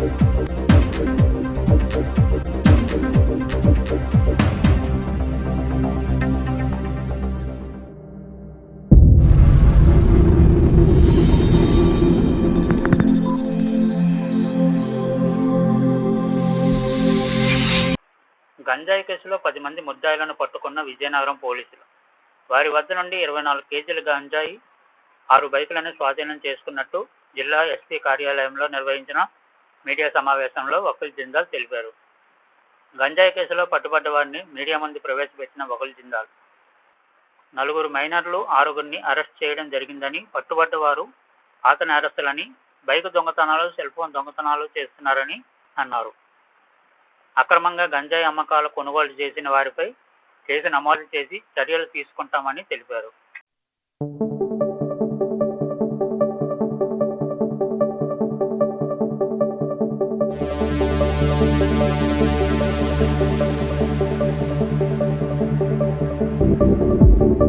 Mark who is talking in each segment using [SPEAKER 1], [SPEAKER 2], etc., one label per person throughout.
[SPEAKER 1] గంజాయి కేసులో పది మంది ముద్దాయిలను పట్టుకున్న విజయనగరం పోలీసులు. వారి వద్ద నుండి ఇరవై నాలుగు కేజీల గంజాయి ఆరు బైకులను స్వాధీనం చేసుకున్నట్టు జిల్లా ఎస్పీ కార్యాలయంలో నిర్వహించిన మీడియా సమావేశంలో వకుల్ జిందాల్ తెలిపారు. గంజాయి కేసులో పట్టుబడ్డ వారిని మీడియా ముందు ప్రవేశపెట్టిన వకుల్ జిందాల్. నలుగురు మైనర్లు ఆరుగురిని అరెస్ట్ చేయడం జరిగిందని పట్టుబడ్డవారు పాత నేరస్తులని బైక్ దొంగతనాలు సెల్ ఫోన్ దొంగతనాలు చేస్తున్నారని అన్నారు. అక్రమంగా గంజాయి అమ్మకాలు కొనుగోలు చేసిన వారిపై కేసు నమోదు చేసి చర్యలు తీసుకుంటామని తెలిపారు.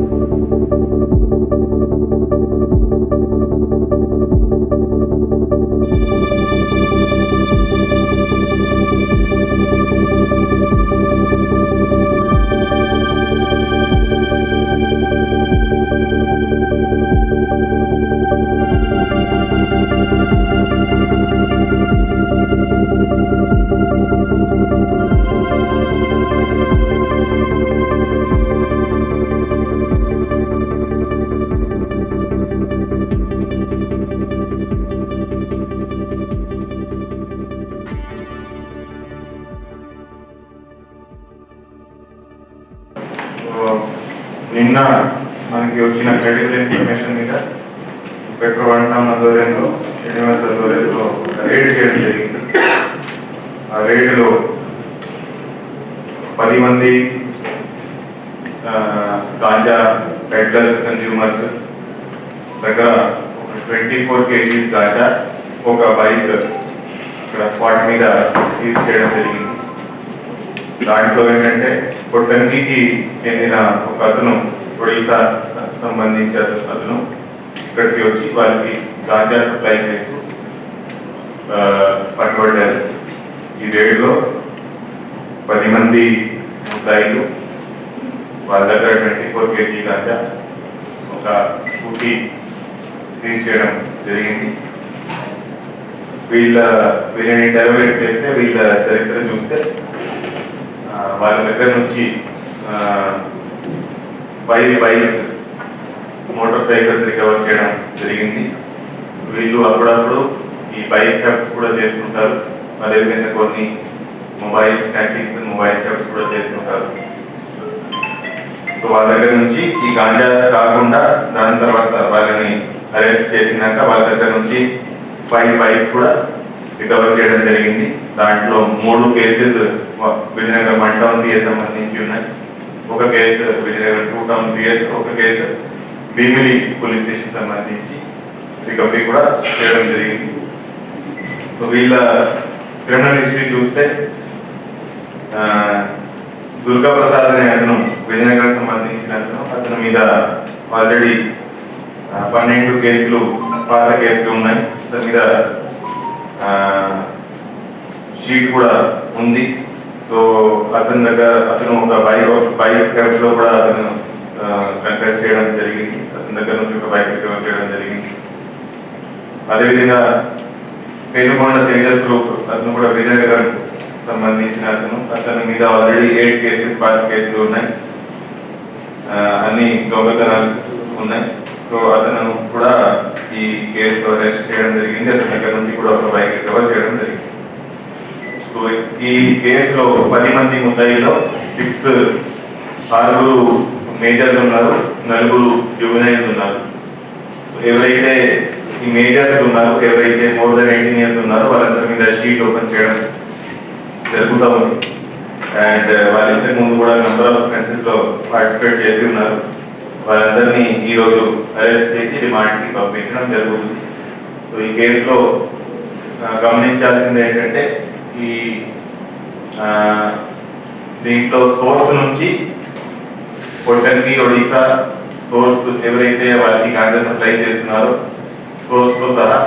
[SPEAKER 2] సో, నిన్న మనకి వచ్చిన క్రెడిబుల్ ఇన్ఫర్మేషన్ మీద ఇన్స్పెక్టర్ వంటం ఆధ్వర్యంలో శ్రీనివాస్ ఆధ్వర్యంలో రైడ్ చేయడం జరిగింది. ఆ రైడ్లో పది మంది గాంజా పెడ్లర్స్ కన్స్యూమర్స్ దగ్గర ఒక ట్వంటీ ఫోర్ కేజీస్ గాంజా ఒక బైక్ అక్కడ స్పాట్ మీద యూజ్ చేయడం జరిగింది. దాంట్లో ఏంటంటే కొట్టంగికి చెందిన ఒక అతను ఒడిశా సంబంధించి అతను ఇక్కడికి వచ్చి వాళ్ళకి గాంజా సప్లై చేస్తూ పట్టుబడ్డారు. ఈ రేడులో పది మంది ముద్దాయిలు వాళ్ళ దగ్గర ట్వంటీ ఫోర్ కేజీ గాంజా ఒక స్కూటీ సీజ్ చేయడం జరిగింది. వీళ్ళ వీళ్ళని ఇంటర్వ్యూ చేస్తే వీళ్ళ చరిత్ర చూస్తే వారి వాళ్ళ దగ్గర నుంచి five bikes motor cycles recover చేయడం జరిగింది. వీళ్ళు అప్పుడప్పుడు ఈ బైక్ థెఫ్ట్స్ కూడా చేస్తుంటారు. అదేవిధంగా కొన్ని మొబైల్ స్నాచింగ్స్ మొబైల్ థెఫ్ట్స్ కూడా చేస్తుంటారు. సో వాళ్ళ దగ్గర నుంచి ఈ గాంజా కాకుండా దాని తర్వాత వాళ్ళని అరెస్ట్ చేసినాక వాళ్ళ దగ్గర నుంచి ఫైవ్ బైక్స్ కూడా రికవర్ చేయడం జరిగింది. దాంట్లో మూడు cases Vizianagaram one town PS సంబంధించి ఉన్నాయి. ఒక case Vizianagaram two town PS ఒక కేసు భీమిలి పోలీస్ స్టేషన్ సంబంధించి రికవరీ కూడా చేయడం జరిగింది. సో వీళ్ళ క్రిమినల్ హిస్టరీ చూస్తే దుర్గా ప్రసాద్ అనే అతను విజయనగరం సంబంధించిన అతను అతని మీద ఆల్రెడీ పన్నెండు కేసులు పాత కేసులు ఉన్నాయి. అతని మీద షీట్ కూడా ఉంది. సో అతని దగ్గర అతను ఒక బైక్ బైక్లో కూడా అతను కన్ఫెస్ చేయడం జరిగింది. అతని దగ్గర నుంచి ఒక బైక్ రికవర్ చేయడం జరిగింది. అదేవిధంగా పేరుకొండ తేజస్ గ్రూప్ అతను కూడా విజయనగరం సంబంధించిన అతను. అతని మీద ఆల్రెడీ ఎయిట్ కేసెస్ పాత కేసులు ఉన్నాయి. అన్ని దొంగతనాలు ఉన్నాయి. సో అతను కూడా ఈ కేసులో అరెస్ట్ చేయడం జరిగింది. అతని దగ్గర నుంచి కూడా ఒక బైక్ రికవర్ చేయడం జరిగింది. సో ఈ కేసులో పది మంది ముద్దాయిలో సిక్స్ ఆరుగురు మేజర్స్ ఉన్నారు నలుగురు జువెనైల్స్ ఉన్నారు. ఎవరైతే ఈ మేజర్స్ ఉన్నారు ఎవరైతే మోర్ దెన్ ఎయిటీన్ ఇయర్స్ ఉన్నారో వాళ్ళందరి మీద షీట్ ఓపెన్ చేయడం జరుగుతూ ఉంది. అండ్ వాళ్ళిద్దరి ముందు కూడా నెంబర్ ఆఫ్ అఫెన్సెస్లో పార్టిసిపేట్ చేసి ఉన్నారు. వారందరినీ ఈ రోజు అరెస్ట్ చేసి రిమాండ్కి పంపించడం జరుగుతుంది. సో ఈ కేసులో గమనించాల్సింది ఏంటంటే ఈ దీంట్లో సోర్స్ నుంచి కొట్టంకి ఒడిశా సోర్స్ ఎవరైతే వాళ్ళకి గాంజా సప్లై చేస్తున్నారో సోర్స్తో సహా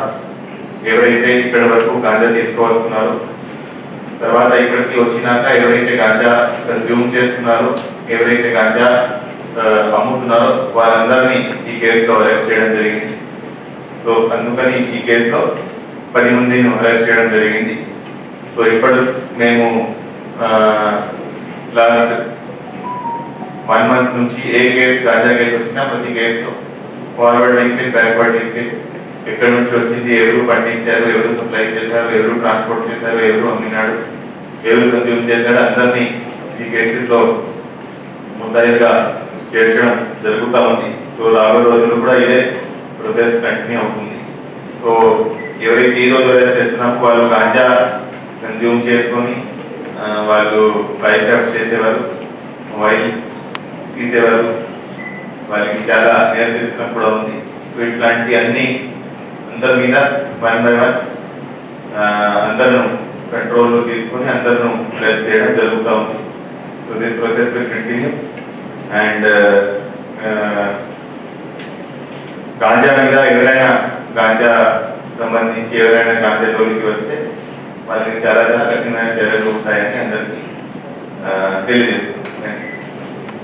[SPEAKER 2] ఎవరైతే ఇక్కడి వరకు గాంజా తీసుకువస్తున్నారో తర్వాత ఇక్కడికి వచ్చినాక ఎవరైతే గాంజా కన్జ్యూమ్ చేస్తున్నారో ఎవరైతే గాంజా అమ్ముతున్నారో. వాళ్ళందరినీ ఈ కేసులో అరెస్ట్ చేయడం జరిగింది. సో అందుకని ఈ కేసులో పది మందిని అరెస్ట్ చేయడం జరిగింది. సో ఇప్పుడు మేము లాస్ట్ వన్ మంత్ నుంచి ఏ కేసు గాంజా కేసు వచ్చినా ప్రతి కేసులో ఫార్వర్డ్ లింకేజ్ బ్యాక్వర్డ్ లింకేజ్ ఎక్కడి నుంచి వచ్చింది ఎవరు పండించారు ఎవరు సప్లై చేశారు ఎవరు ట్రాన్స్పోర్ట్ చేశారు ఎవరు అమ్మినాడు ఎవరు కన్జ్యూమ్ చేశాడు అందరినీ ఈ కేసెస్లో లో చేర్చడం జరుగుతూ ఉంది. సో రాబోయే రోజుల్లో కూడా ఇదే ప్రొసెస్ కంటిన్యూ అవుతుంది. సో ఎవరైతే ఈ రోజు అరెస్ట్ చేస్తున్నామో వాళ్ళు గాంజా కన్జ్యూమ్ చేసుకొని వాళ్ళు బైక్ థెఫ్ట్ చేసేవారు మొబైల్ తీసేవారు. వాళ్ళకి చాలా నియంత్రించడం కూడా ఉంది. ఇట్లాంటి అన్ని అందరి మీద వన్ బై వన్ అందరిను కంట్రోల్లో తీసుకొని అందరిను ప్లస్ చేయడం జరుగుతూ ఉంది. So this process will continue and ganja మీద ఎవరైనా గాంజా సంబంధించి ఎవరైనా గాంజా జోలికి వస్తే వాళ్ళకి చాలా చాలా కఠినమైన చర్యలు ఉంటాయని అందరికీ తెలియజేస్తుంది.